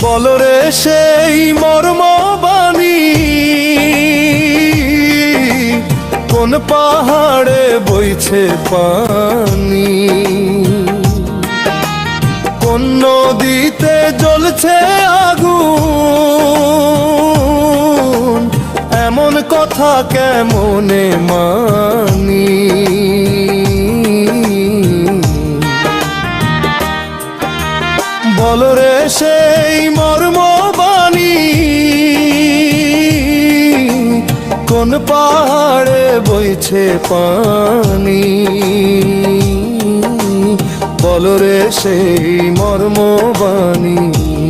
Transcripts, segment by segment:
বলরে সেই মর্মবাণী। কোন পাহাড়ে বইছে পানি। কোন নদীতে জ্বলছে আগুন। এমন কথা কেমনে মানি? সেই মর্মবাণী। কোন পাহাড়ে বইছে পানি? বলরে সেই মর্মবাণী।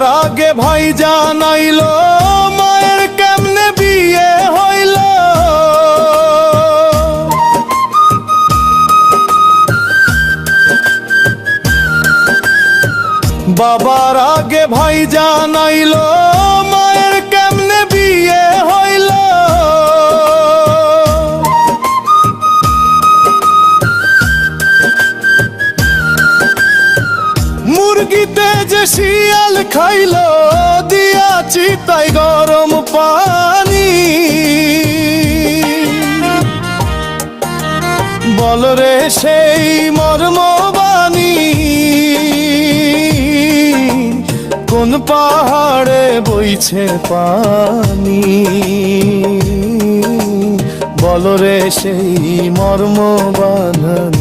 বাবার আগে ভাই জানাইল মায়ের কেমনে বিয়ে হইল? বাবার আগে ভাই জানাইল মায়ের কেমনে বিয়ে হইল? মুরগিতে যে শিয়াল খাইল দিয়াছি তাই গরম পানি। বলরে সেই মর্মবাণী, কোন পাহাড়ে বইছে পানি? বলরে সেই মর্মবানী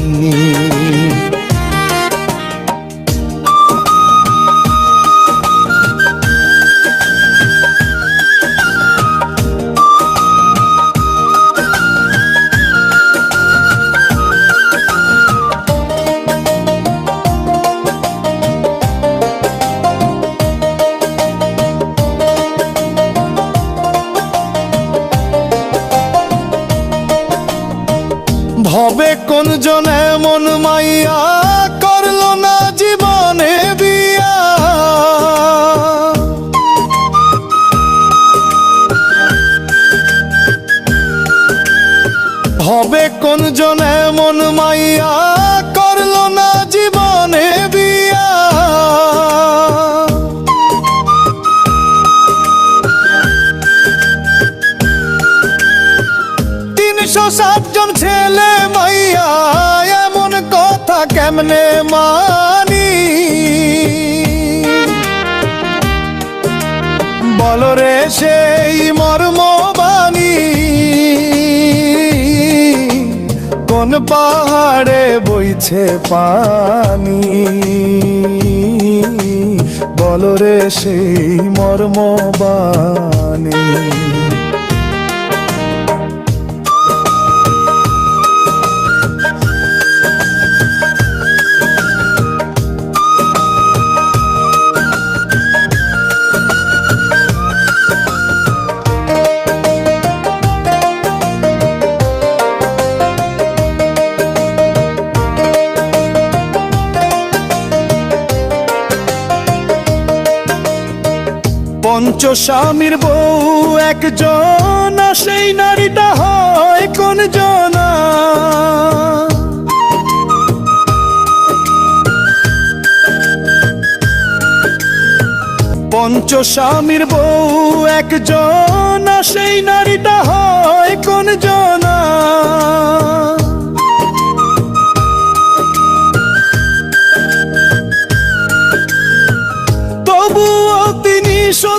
ভবে কোন জন এমন মাইয়া? করল না জীবনে বিয়া। ভবে কোন জন এমন মাইয়া? করল না জীবনে বিয়া। তিনশো ষাট জন ছেলে কেমনে মানি। বলরে সেই মর্মবাণী। কোন পাহাড়ে বইছে পানি? বলরে সেই মর্মবাণী। পঞ্চস্বামীর বউ একজন সেই নারীটা হয় কোন জনা? পঞ্চস্বামীর বউ একজন সেই নারীটা হয় কোন জনা?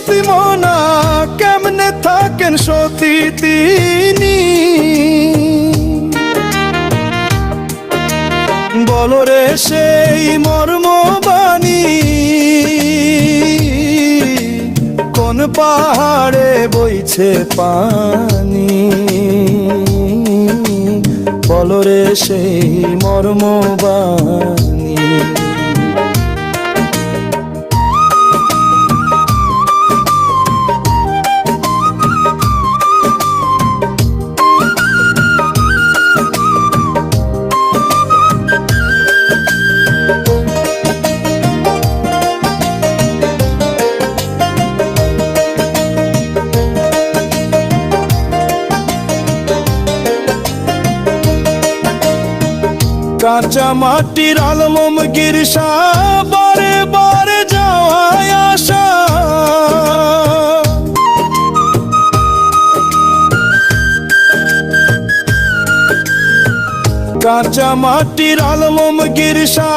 সতী মনা, কেমনে থাকেন সতী তিনি? বলরে সেই মর্মবাণী, কোন পাহাড়ে বইছে পানি? বলরে সেই মর্মবাণী। কাঁচা মাটির আলমম গিরসা, বারে বারে যাওয়ায় আসা কাঁচা মাটির আলমম গিরসা,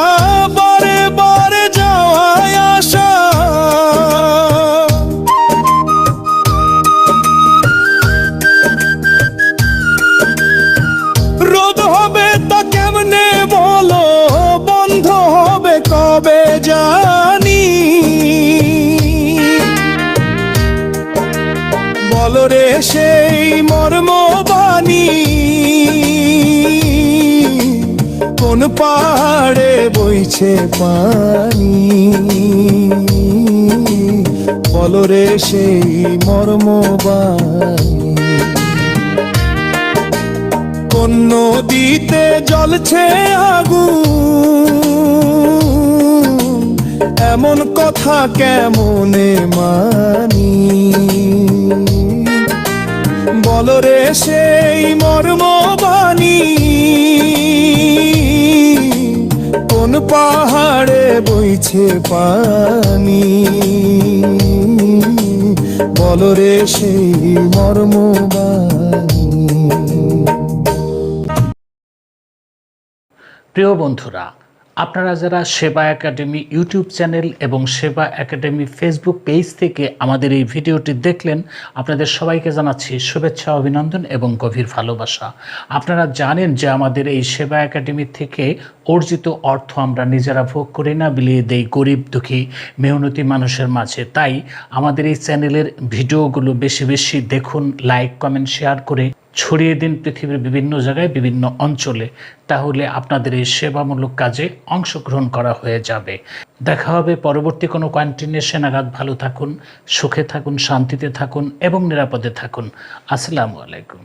বারে বারে যাওয়ায় আসা জানি। বলো রে সেই মর্মবাণী, কোন পাহাড়ে বইছে পানি? বলো রে সেই মর্মবাণী, কোন নদীতে জলছে আগুন? এমন কথা কেমনে মানি? বলো রে সেই মর্মবাণী, কোন পাহাড়ে বইছে পানি? বলো রে সেই মর্মবাণী। প্রিয় বন্ধুরা আপনারা যারা সেবা একাডেমি ইউটিউব চ্যানেল এবং সেবা একাডেমি ফেসবুক পেজ থেকে আমাদের এই ভিডিওটি দেখলেন, আপনাদের সবাইকে জানাচ্ছি শুভেচ্ছা, অভিনন্দন এবং গভীর ভালোবাসা। আপনারা জানেন যে আমাদের এই সেবা একাডেমি থেকে অর্জিত অর্থ আমরা নিজেরা ভোগ করি না, বিলিয়ে দেই গরিব, দুঃখী, মেহনতি মানুষের মাঝে। তাই আমাদের এই চ্যানেলের ভিডিওগুলো বেশি বেশি দেখুন, লাইক, কমেন্ট, শেয়ার করে ছড়িয়ে দিন পৃথিবীর বিভিন্ন জায়গায়, বিভিন্ন অঞ্চলে, তাহলে আপনাদের এই সেবামূলক কাজে অংশগ্রহণ করা হয়ে যাবে। দেখা হবে পরবর্তী কোনো কন্টিনিউশন আঘাত ভালো থাকুন, সুখে থাকুন, শান্তিতে থাকুন এবং নিরাপদে থাকুন। আসসালামু আলাইকুম।